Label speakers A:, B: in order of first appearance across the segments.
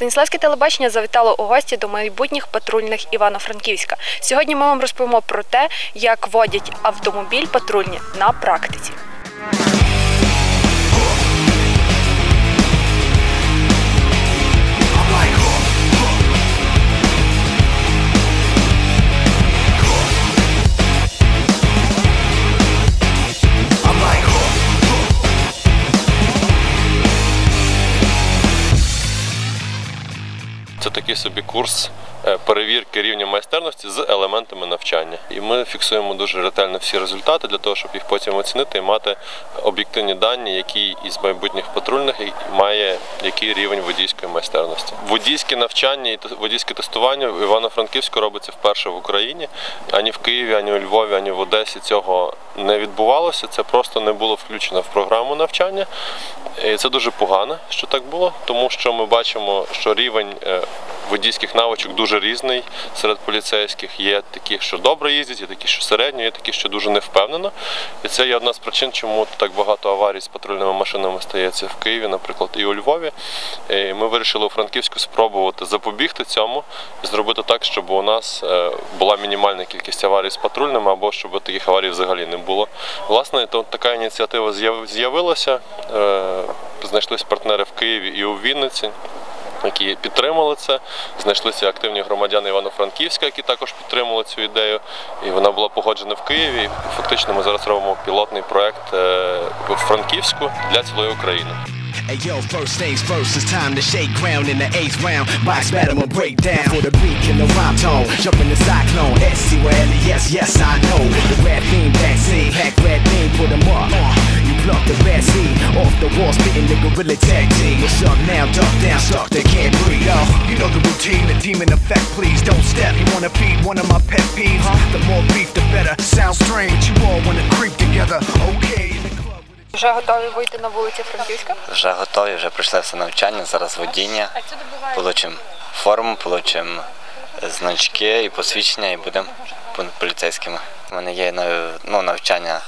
A: Станіславське телебачення завітало у гості до майбутніх патрульних Івано-Франківська. Сьогодні ми вам розповімо про те, як водять автомобіль патрульні на практиці.
B: Такий собі курс е, перевірки рівня майстерності з елементами навчання. І ми фіксуємо дуже ретельно всі результати для того, щоб їх потім оцінити і мати об'єктивні дані, який із майбутніх патрульних має який рівень водійської майстерності. Водійське навчання і водійське тестування в Івано-Франківську робиться вперше в Україні. Ані в Києві, ані у Львові, ані в Одесі цього не відбувалося. Це просто не було включено в програму навчання. І це дуже погано, що так було, тому що ми бачимо, що рівень е, водійських навичок дуже різний серед поліцейських. Є такі, що добре їздять, є такі, що середньо, є такі, що дуже невпевнено. І це є одна з причин, чому так багато аварій з патрульними машинами стається в Києві, наприклад, і у Львові. І ми вирішили у Франківську спробувати запобігти цьому і зробити так, щоб у нас е, була мінімальна кількість аварій з патрульними, або щоб таких аварій взагалі не було. Власне, то така ініціатива з'явилася. Знайшлись партнери в Києві і у Вінниці. Які підтримали це, знайшлися активні громадяни Івано-Франківська, які також підтримали цю ідею, і вона була погоджена в Києві. Фактично ми зараз робимо пілотний проект е, в Франківську для цілої України.
C: Hey first things first, it's time to shake ground in the eighth round. Box battle will break down for the beat and the rhyme tone. Jump in the cyclone, SC well, yes, yes, I know. The rap theme backseat, pack red beam, put 'em up. Uh, pluck the bad seed off the wall, spitting the gorilla tag team. What's up now? Duck down, stuck, they can't breathe. Yo, you know the routine, the demon effect, please don't step. You wanna feed one of my pet peeves? The more beef, the better. Sounds strange, you all wanna creep together. Okay,
A: Вже готові вийти на вулиці Франківська?
D: Вже готові, вже пройшли все навчання, зараз водіння. Получимо форму, получимо значки і посвідчення, і будемо поліцейськими. У мене є ну, навчання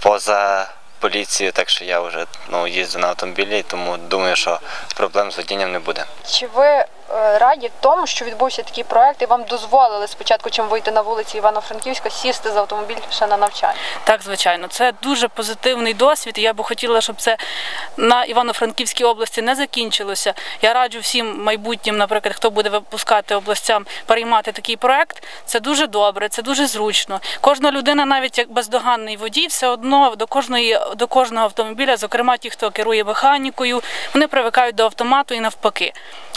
D: поза поліцією, так що я вже ну, їздив на автомобілі, тому думаю, що проблем з водінням не буде.
A: Чи ви е, раді тому, що відбувся такий проект і вам дозволили спочатку, чим вийти на вулиці Івано-Франківська, сісти за автомобіль ще на навчання?
E: Так, звичайно, це дуже позитивний досвід. Я би хотіла, щоб це на Івано-Франківській області не закінчилося. Я раджу всім майбутнім, наприклад, хто буде випускати областям, переймати такий проект. Це дуже добре, це дуже зручно. Кожна людина, навіть як бездоганний водій, все одно до кожної до кожного автомобіля, зокрема ті, хто керує механікою, вони привикають до автомату і навпаки.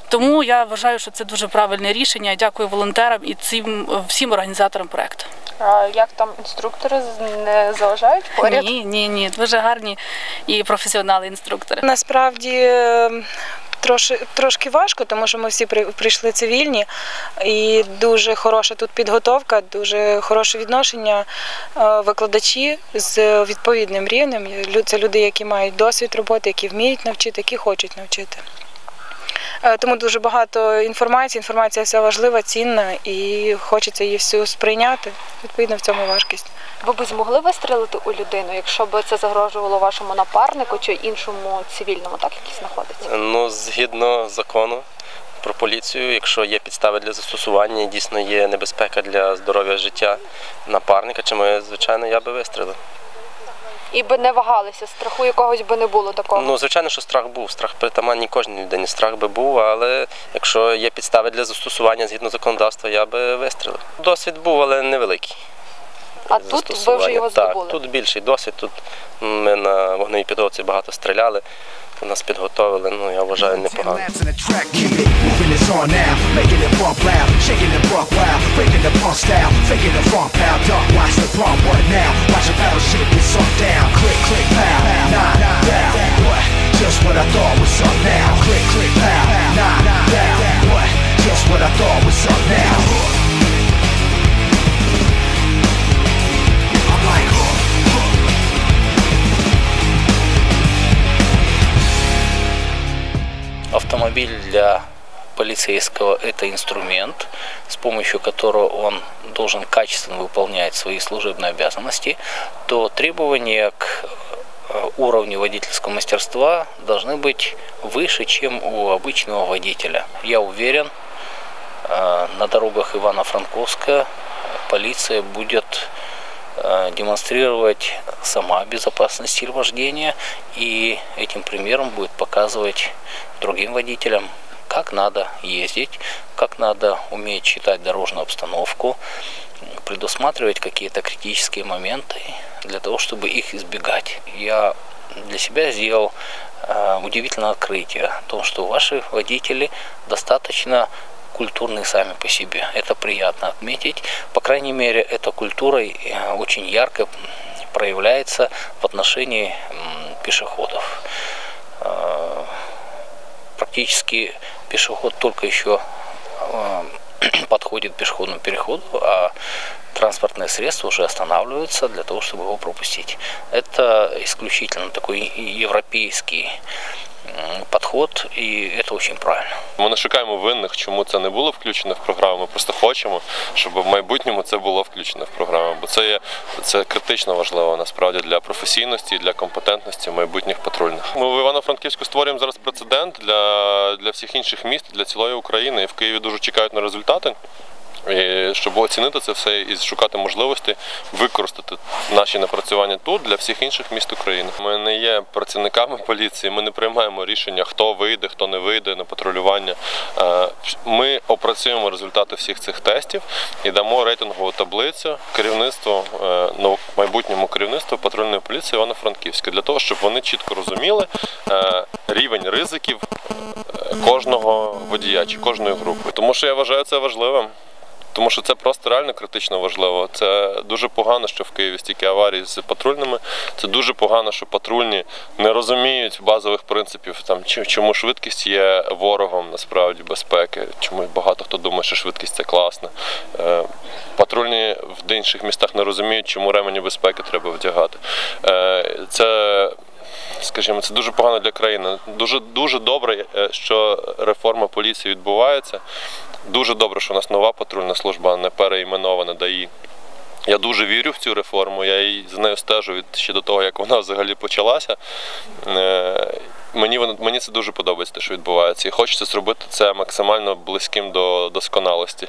E: Тому я вважаю, що це дуже правильне рішення. Дякую волонтерам і цим всім організаторам проекту.
A: А як там інструктори не заважають поряд?
E: Ні, ні, ні, дуже гарні і професіонали інструктори.
F: Насправді е, трошки, трошки важко, тому що ми всі прийшли цивільні, і дуже хороша тут підготовка, дуже хороше відношення. Е, Викладачі з відповідним рівнем. Це люди, які мають досвід роботи, які вміють навчити, які хочуть навчити. Е, Тому дуже багато інформації. Інформація вся важлива, цінна, і хочеться її всю сприйняти. Відповідно, в цьому важкість.
A: Ви б змогли вистрелити у людину, якщо б це загрожувало вашому напарнику чи іншому цивільному, так який знаходиться?
G: Ну, згідно закону про поліцію, якщо є підстави для застосування дійсно є небезпека для здоров'я життя напарника, чи ми, звичайно, я би вистрілив.
A: І би не вагалися, страху якогось би не було такого.
G: Ну, звичайно, що страх був. Страх притаманний кожній людині. Страх би був, але якщо є підстави для застосування згідно законодавства, я би вистрілив. Досвід був, але невеликий.
A: А тут ви вже його здобули?
G: Так, тут більший досвід. Тут ми на вогневій підготовці багато стріляли, тут нас підготовили, ну я вважаю,
C: Ten
G: непогано.
C: laps in the track, keep it moving, it's on now. Making it
H: для полицейского – это инструмент, с помощью которого он должен качественно выполнять свои служебные обязанности, то требования к э, уровни водительского мастерства должны быть выше, чем у обычного водителя. Я уверен, э, на дорогах Ивано-Франковска полиция будет э, демонстрировать сама безопасный стиль вождения и этим примером будет показывать другим водителям, как надо ездить, как надо уметь читать дорожную обстановку, предусматривать какие-то критические моменты для того, чтобы их избегать. Я для себя сделал э, удивительное открытие о том, что ваши водители достаточно культурные сами по себе. Это приятно отметить. По крайней мере, эта культура э, очень ярко проявляется в отношении м, пешеходов. Э, Практически пешеход только еще э, подходит к пешеходному переходу, а транспортные средства уже останавливаются для того, чтобы его пропустить. Это исключительно такой европейский м, і це дуже правильно.
B: Ми не шукаємо винних, чому це не було включено в програму. Ми просто хочемо, щоб в майбутньому це було включено в програму. Бо це є це критично важливо насправді для професійності для компетентності майбутніх патрульних. Ми в Івано-Франківську створюємо зараз прецедент для, для всіх інших міст, для цілої України. І в Києві дуже чекають на результати. І щоб оцінити це все і шукати можливості використати наші напрацювання тут для всіх інших міст України. Ми не є працівниками поліції, ми не приймаємо рішення, хто вийде, хто не вийде на патрулювання. Е, Ми опрацюємо результати всіх цих тестів і дамо рейтингову таблицю керівництву ну, майбутньому керівництву патрульної поліції Івано-Франківська для того, щоб вони чітко розуміли е, рівень ризиків кожного водія чи кожної групи. Тому що я вважаю це важливим. Тому що це просто реально критично важливо. Це дуже погано, що в Києві стільки аварій з патрульними. Це дуже погано, що патрульні не розуміють базових принципів, там чому швидкість є ворогом насправді безпеки. Чому багато хто думає, що швидкість це класно. Е, Патрульні в інших містах не розуміють, чому ремені безпеки треба вдягати. Е, Це скажімо, це дуже погано для країни. Дуже дуже добре, е, що реформа поліції відбувається. Дуже добре, що у нас нова патрульна служба не переіменована ДАІ. Я дуже вірю в цю реформу. Я її за нею стежу від ще до того, як вона взагалі почалася. Е, Мені мені це дуже подобається, те, що відбувається, і хочеться зробити це максимально близьким до досконалості.